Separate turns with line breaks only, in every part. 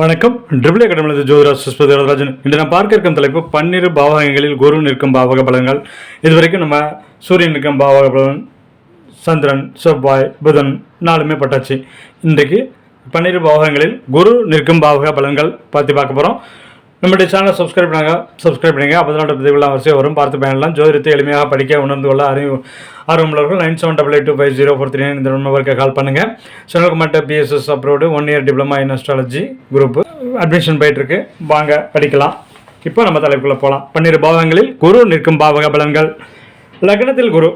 வணக்கம். ட்ரிபிள் அகாடமியில் ஜோதிராஜ் சுஸ்பதி வரதராஜன் இன்று நான் பார்க்க இருக்கும் தலைப்பு பன்னிரு பாவகங்களில் குரு நிற்கும் பாவக பலன்கள். இதுவரைக்கும் நம்ம சூரியன் நிற்கும் பாவக பலன் சந்திரன் செவ்வாய் புதன் நாலுமே பட்டாச்சு. இன்றைக்கு பன்னிரு பாவகங்களில் குரு நிற்கும் பாவக பலன்கள் பார்த்து பார்க்க போகிறோம் நம்முடைய சேனலை சப்ஸ்கிரைப் பண்ணுங்க சப்ஸ்கிரைப் பண்ணுங்க அப்போ தான் பதிவுலாம் வரிசையாக வரும். பார்த்து பயனலாம் ஜோதிடத்தை எளிமையாக படிக்க உணர்ந்து கொள்ள அறிவு ஆர்வமுள்ளவர்கள் nine seven double eight two five zero four three nine இந்த நம்பருக்கு கால் பண்ணுங்கள் சென்னல்குமார்ட்ட BSS approved one year diploma in astrology group admission போயிட்டுருக்கு. வாங்க படிக்கலாம். இப்போ நம்ம தலைப்புக்குள்ளே போகலாம் பன்னிரு பாவங்களில் குரு நிற்கும் பாவக பலன்கள். லக்னத்தில் குரு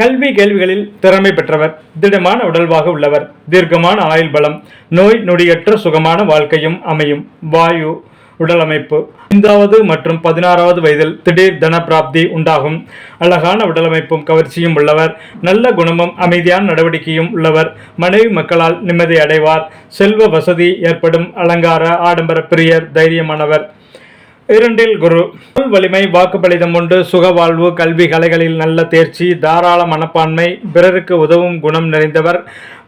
கல்வி கேள்விகளில் திறமை பெற்றவர் திடமான உடல்வாக உள்ளவர் தீர்க்கமான ஆயுள் பலம் நோய் நொடியற்ற சுகமான வாழ்க்கையும் அமையும். வாயு உடல் அமைப்பு. ஐந்தாவது மற்றும் பதினாறாவது வயதில் திடீர் தன பிராப்தி உண்டாகும். அழகான உடலமைப்பும் கவர்ச்சியும் உள்ளவர். நல்ல குணமும் அமைதியான நடவடிக்கையும் உள்ளவர். மனைவி மக்களால் நிம்மதி அடைவார். செல்வ வசதி ஏற்படும். அலங்கார ஆடம்பர பிரியர் தைரியமானவர். இரண்டில் குரு. வலிமை வாக்குப்பளிதம் உண்டு. சுக வாழ்வு கல்வி கலைகளில் நல்ல தேர்ச்சி தாராள மனப்பான்மை பிறருக்கு உதவும் குணம் நிறைந்தவர்.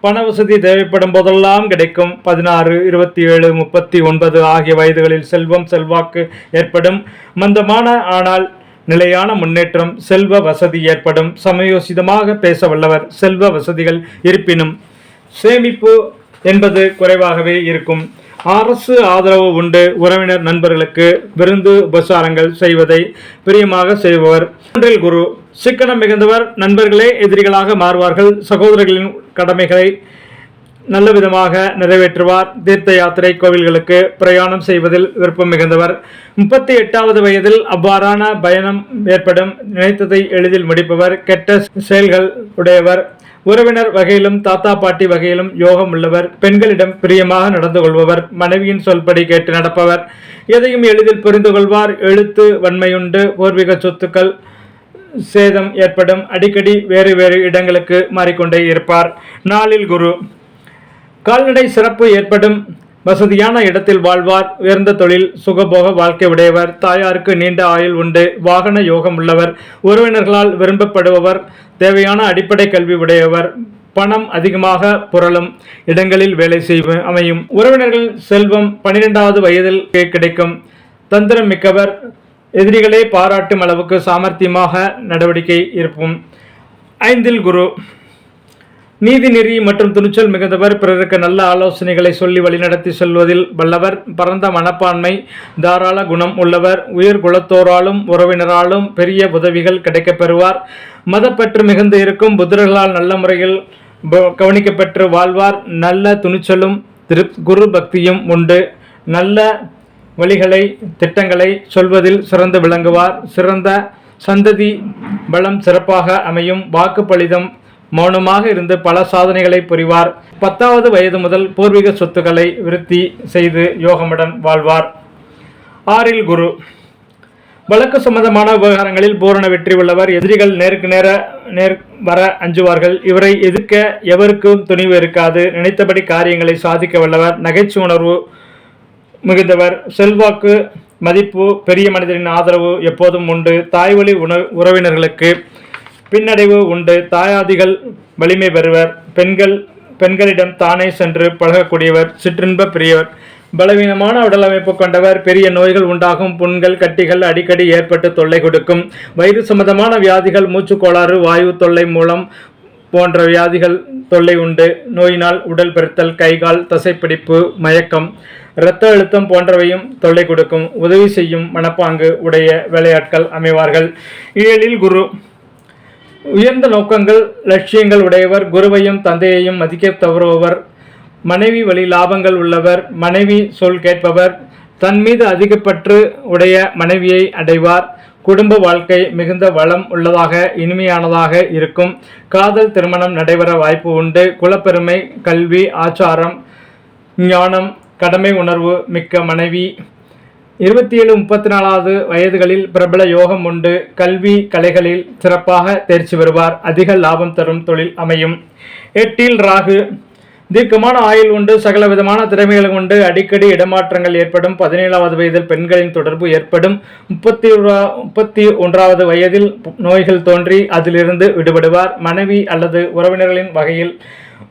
பண வசதி தேவைப்படும் போதெல்லாம் கிடைக்கும். பதினாறு இருபத்தி ஏழு முப்பத்தி ஒன்பது ஆகிய வயதுகளில் செல்வம் செல்வாக்கு ஏற்படும். மந்தமான ஆனால் நிலையான முன்னேற்றம் செல்வ வசதி ஏற்படும். சமயோசிதமாக பேச வல்லவர் செல்வ வசதிகள் இருப்பினும் சேமிப்பு என்பது குறைவாகவே இருக்கும். அரசு ஆதரவு உண்டு. உறவினர் நண்பர்களுக்கு விருந்து உபசாரங்கள் செய்வதை பிரியமாக செய்பவர். ஒன்றில் குரு. சிக்கனம் மிகுந்தவர். நண்பர்களே எதிரிகளாக மாறுவார்கள். சகோதரர்களின் கடமைகளை நல்ல விதமாக நிறைவேற்றுவார். தீர்த்த யாத்திரை கோவில்களுக்கு பிரயாணம் செய்வதில் விருப்பம் மிகுந்தவர். முப்பத்தி எட்டாவது வயதில் அவ்வாறான பயணம் ஏற்படும். நினைத்ததை எளிதில் முடிப்பவர். கெட்ட செயல்கள் உடையவர். உறவினர் வகையிலும் தாத்தா பாட்டி வகையிலும் யோகம் உள்ளவர் பெண்களிடம் பிரியமாக நடந்து கொள்பவர் மனைவியின் சொல்படி கேட்டு நடப்பவர். எதையும் எளிதில் புரிந்து கொள்வார். எழுத்து வன்மையுண்டு பூர்வீக சொத்துக்கள் சேதம் ஏற்படும். அடிக்கடி வேறு வேறு இடங்களுக்கு மாறிக்கொண்டே இருப்பார். நாளில் குரு. கால்நடை சிறப்பு ஏற்படும். வசதியான இடத்தில் வாழ்வார். உயர்ந்த தொழில் சுகபோக வாழ்க்கை உடையவர். தாயாருக்கு நீண்ட ஆயுள் உண்டு. வாகன யோகம் உள்ளவர். உறவினர்களால் விரும்பப்படுபவர். தேவையான அடிப்படை கல்வி உடையவர். பணம் அதிகமாக புரளும். இடங்களில் வேலை செய்வ அமையும். உறவினர்கள் செல்வம் பனிரெண்டாவது வயதில் கிடைக்கும். தந்திரம் மிக்கவர். எதிரிகளே பாராட்டும் அளவுக்கு சாமர்த்தியமாக நடவடிக்கை இருக்கும் ஐந்தில் குரு. நீதி நெறி மற்றும் துணிச்சல் மிகுந்தவர் பிறருக்கு நல்ல ஆலோசனைகளை சொல்லி வழிநடத்தி செல்வதில் வல்லவர். பரந்த மனப்பான்மை தாராள குணம் உள்ளவர். உயர் குலத்தோராலும் உறவினராலும் பெரிய உதவிகள் கிடைக்கப்பெறுவார். மதப்பற்று மிகுந்து இருக்கும் புத்தர்களால் நல்ல முறையில் கவனிக்கப்பெற்று வாழ்வார். நல்ல துணிச்சலும் திரு குரு பக்தியும் உண்டு. நல்ல வழிகளை திட்டங்களை சொல்வதில் சிறந்து விளங்குவார். சிறந்த சந்ததி பலம் சிறப்பாக அமையும். வாக்கு பலிதம் மௌனமாக இருந்து பல சாதனைகளை புரிவார். பத்தாவது வயது முதல் பூர்வீக சொத்துக்களை விருத்தி செய்து யோகமுடன் வாழ்வார். ஆறில் குரு. வழக்கு சம்பந்தமான விவகாரங்களில் பூரண வெற்றி உள்ளவர். எதிரிகள் நேருக்கு நேர நேர் வர அஞ்சுவார்கள். இவரை எதிர்க்க எவருக்கும் துணிவு இருக்காது. நினைத்தபடி காரியங்களை சாதிக்க வல்லவர். நகைச்சுவை உணர்வு மிகுந்தவர். செல்வாக்கு மதிப்பு பெரிய மனிதரின் ஆதரவு எப்போதும் உண்டு. தாய்வழி உண உறவினர்களுக்கு பின்னடைவு உண்டு. தாயாதிகள் வலிமை பெறுவர். பெண்கள் பெண்களிடம் தானே சென்று பழகக்கூடியவர் சிற்றின்ப பிரியவர். பலவீனமான உடலமைப்பு கொண்டவர் பெரிய நோய்கள் உண்டாகும். புண்கள் கட்டிகள் அடிக்கடி ஏற்பட்டு தொல்லை கொடுக்கும். வயிறு சம்பந்தமான வியாதிகள் மூச்சுக்கோளாறு வாயு தொல்லை மூலம் போன்ற வியாதிகள் தொல்லை உண்டு. நோயினால் உடல் பெருத்தல் கைகால் தசைப்பிடிப்பு மயக்கம் இரத்த அழுத்தம் போன்றவையும் தொல்லை கொடுக்கும். உதவி செய்யும் மனப்பாங்கு உடைய வேலையாட்கள் அமைவார்கள். ஏழில் குரு உயர்ந்த நோக்கங்கள் லட்சியங்கள் உடையவர் குருவையும் தந்தையையும் மதிக்க தவறுபவர் மனைவி வழி லாபங்கள் உள்ளவர் மனைவி சொல் கேட்பவர் தன் மீது அதிகப்பற்று உடைய மனைவியை அடைவார். குடும்ப வாழ்க்கை மிகுந்த வளம் உள்ளதாக இனிமையானதாக இருக்கும். காதல் திருமணம் நடைபெற வாய்ப்பு உண்டு. குலப்பெருமை கல்வி ஆச்சாரம் ஞானம் கடமை உணர்வு மிக்க மனைவி. இருபத்தி ஏழு முப்பத்தி நாலாவது வயதுகளில் பிரபல யோகம் உண்டு. கல்வி கலைகளில் சிறப்பாக தேர்ச்சி பெறுவார். அதிக லாபம் தரும் தொழில் அமையும். எட்டில் ராகு. தீர்க்கமான ஆயுள் உண்டு. சகல விதமான திறமைகள் உண்டு. அடிக்கடி இடமாற்றங்கள் ஏற்படும். பதினேழாவது வயதில் பெண்களின் தொடர்பு ஏற்படும். முப்பத்தி முப்பத்தி ஒன்றாவது வயதில் நோய்கள் தோன்றி அதிலிருந்து விடுபடுவார். மனைவி அல்லது உறவினர்களின் வகையில்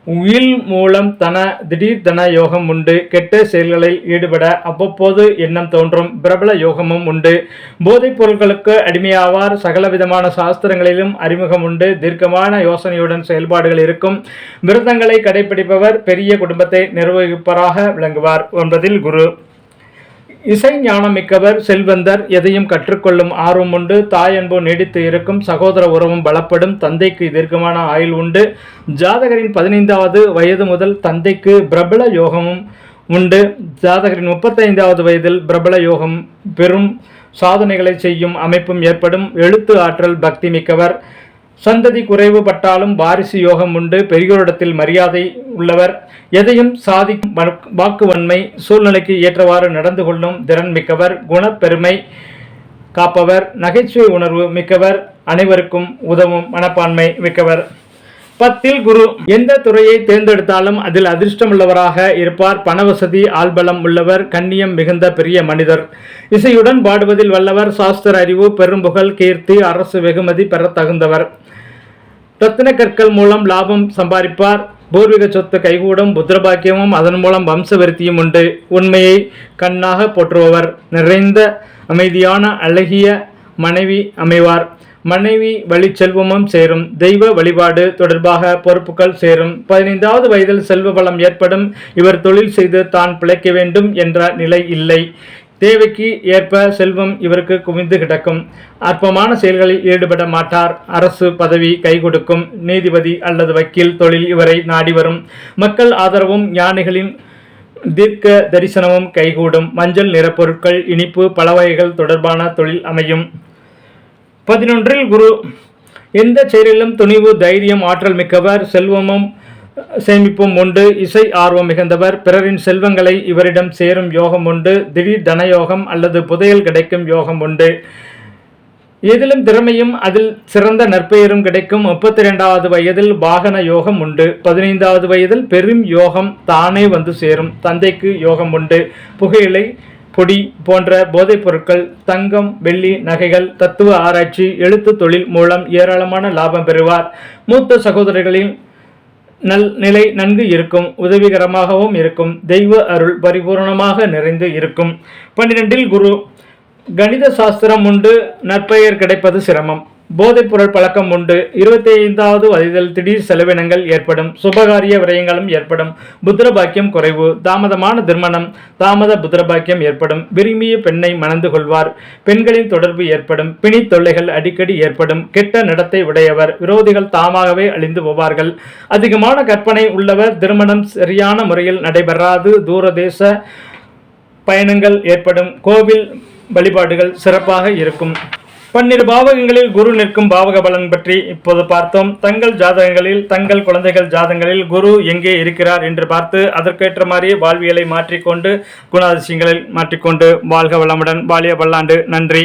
உயில் மூலம் தன திடீர் தன யோகம் உண்டு. கெட்ட செயல்களில் ஈடுபட அவ்வப்போது எண்ணம் தோன்றும். பிரபல யோகமும் உண்டு. போதைப் பொருட்களுக்கு அடிமையாவார். சகலவிதமான சாஸ்திரங்களிலும் அறிமுகம் உண்டு. தீர்க்கமான யோசனையுடன் செயல்பாடுகள் இருக்கும். விரதங்களை கடைபிடிப்பவர் பெரிய குடும்பத்தை நிர்வகிப்பவராக விளங்குவார். ஒன்பதில் குரு. இசை ஞானம் மிக்கவர் செல்வந்தர் எதையும் கற்றுக்கொள்ளும் ஆர்வம் உண்டு. தாய் நீடித்து இருக்கும் சகோதர உறவும் பலப்படும். தந்தைக்கு தீர்க்கமான ஆயுள் உண்டு. ஜாதகரின் பதினைந்தாவது வயது முதல் தந்தைக்கு பிரபல யோகமும் உண்டு. ஜாதகரின் முப்பத்தைந்தாவது வயதில் பிரபல யோகம் பெரும் சாதனைகளை செய்யும் அமைப்பும் ஏற்படும். எழுத்து ஆற்றல் பக்தி மிக்கவர் சந்ததி குறைவுபட்டாலும் வாரிசு யோகம் உண்டு. பெரியோரிடத்தில் மரியாதை உள்ளவர் எதையும் சாதிக்கும் வாக்குவன்மை சூழ்நிலைக்கு ஏற்றவாறு நடந்து கொள்ளும் திறன் மிக்கவர் குணப்பெருமை காப்பவர் நகைச்சுவை உணர்வு மிக்கவர் அனைவருக்கும் உதவும் மனப்பான்மை மிக்கவர். பத்தில் குரு எந்த துறையை தேர்ந்தெடுத்தாலும் அதில் அதிர்ஷ்டமுள்ளவராக இருப்பார். பணவசதி ஆள்பலம் உள்ளவர் கண்ணியம் மிகுந்த பெரிய மனிதர். இசையுடன் பாடுவதில் வல்லவர் சாஸ்திர அறிவு பெரும்புகழ் கீர்த்தி அரசு வெகுமதி பெறத் தகுந்தவர். ரத்தின கற்கள் மூலம் லாபம் சம்பாதிப்பார். பூர்வீக சொத்து கைகூடும் புத்திரபாக்கியமும் அதன் மூலம் வம்சவருத்தியும் உண்டு. உண்மையை கண்ணாக போற்றுபவர். நிறைந்த அமைதியான அழகிய மனைவி அமைவார். மனைவி வழி செல்வமும் சேரும். தெய்வ வழிபாடு தொடர்பாக பொறுப்புகள் சேரும். பதினைந்தாவது வயதில் செல்வ பலம் ஏற்படும். இவர் தொழில் செய்து தான் பிழைக்க வேண்டும் என்ற நிலை இல்லை. தேவைக்கு ஏற்ப செல்வம் இவருக்கு குவிந்து கிடக்கும். அற்பமான செயல்களில் ஈடுபட மாட்டார். அரசு பதவி கை கொடுக்கும். நீதிபதி அல்லது வக்கீல் தொழில் இவரை நாடி வரும். மக்கள் ஆதரவும் ஞானிகளின் தீர்க்க தரிசனமும் கைகூடும். மஞ்சள் நிறப்பொருட்கள் இனிப்பு பல வகைகள் தொடர்பான தொழில் அமையும். பதினொன்றில் குரு எந்த செயலிலும் துணிவு தைரியம் ஆற்றல் மிக்கவர் செல்வமும் சேமிப்பும் உண்டு. இசை ஆர்வம் மிகுந்தவர் பிறரின் செல்வங்களை இவரிடம் சேரும் யோகம் உண்டு. திடீர் தனயோகம் அல்லது புதையல் கிடைக்கும் யோகம் உண்டு. எதிலும் திறமையும் அதில் சிறந்த நற்பெயரும் கிடைக்கும். முப்பத்தி ரெண்டாவது வயதில் வாகன யோகம் உண்டு. பதினைந்தாவது வயதில் பெரும் யோகம் தானே வந்து சேரும். தந்தைக்கு யோகம் உண்டு. புகையிலை பொடி போன்ற போதைப் பொருட்கள் தங்கம் வெள்ளி நகைகள் தத்துவ ஆராய்ச்சி எழுத்து தொழில் மூலம் ஏராளமான லாபம் பெறுவார். மூத்த சகோதரர்களின் நல் நிலை நன்கு இருக்கும் உதவிகரமாகவும் இருக்கும் தெய்வ அருள் பரிபூரணமாக நிறைந்து இருக்கும். பன்னிரெண்டில் குரு. கணித சாஸ்திரம் உண்டு நற்பெயர் கிடைப்பது சிரமம். போதைப்பொருள் பழக்கம் உண்டு. இருபத்தி ஐந்தாவது வயதில் திடீர் செலவினங்கள் ஏற்படும். சுபகாரிய விரயங்களும் ஏற்படும். புத்திரபாக்கியம் குறைவு. தாமதமான திருமணம். தாமத புத்திரபாக்கியம் ஏற்படும். விரும்பிய பெண்ணை மணந்து கொள்வார். பெண்களின் தொடர்பு ஏற்படும். பிணி தொல்லைகள் அடிக்கடி ஏற்படும். கெட்ட நடத்தை உடையவர். விரோதிகள் தாமாகவே அழிந்து போவார்கள். அதிகமான கற்பனை உள்ளவர். திருமணம் சரியான முறையில் நடைபெறாது. தூரதேச பயணங்கள் ஏற்படும். கோவில் வழிபாடுகள் சிறப்பாக இருக்கும். பன்னிரு பாவகங்களில் குரு நிற்கும் பாவக பலன் பற்றி இப்போது பார்த்தோம். தங்கள் ஜாதகங்களில் தங்கள் குழந்தைகள் ஜாதகங்களில் குரு எங்கே இருக்கிறார் என்று பார்த்து அதற்கேற்ற மாதிரி வாழ்வியலை மாற்றிக்கொண்டு குணாதிசயங்களில் மாற்றிக்கொண்டு வாழ்க வளமுடன். வாழிய பல்லாண்டு நன்றி.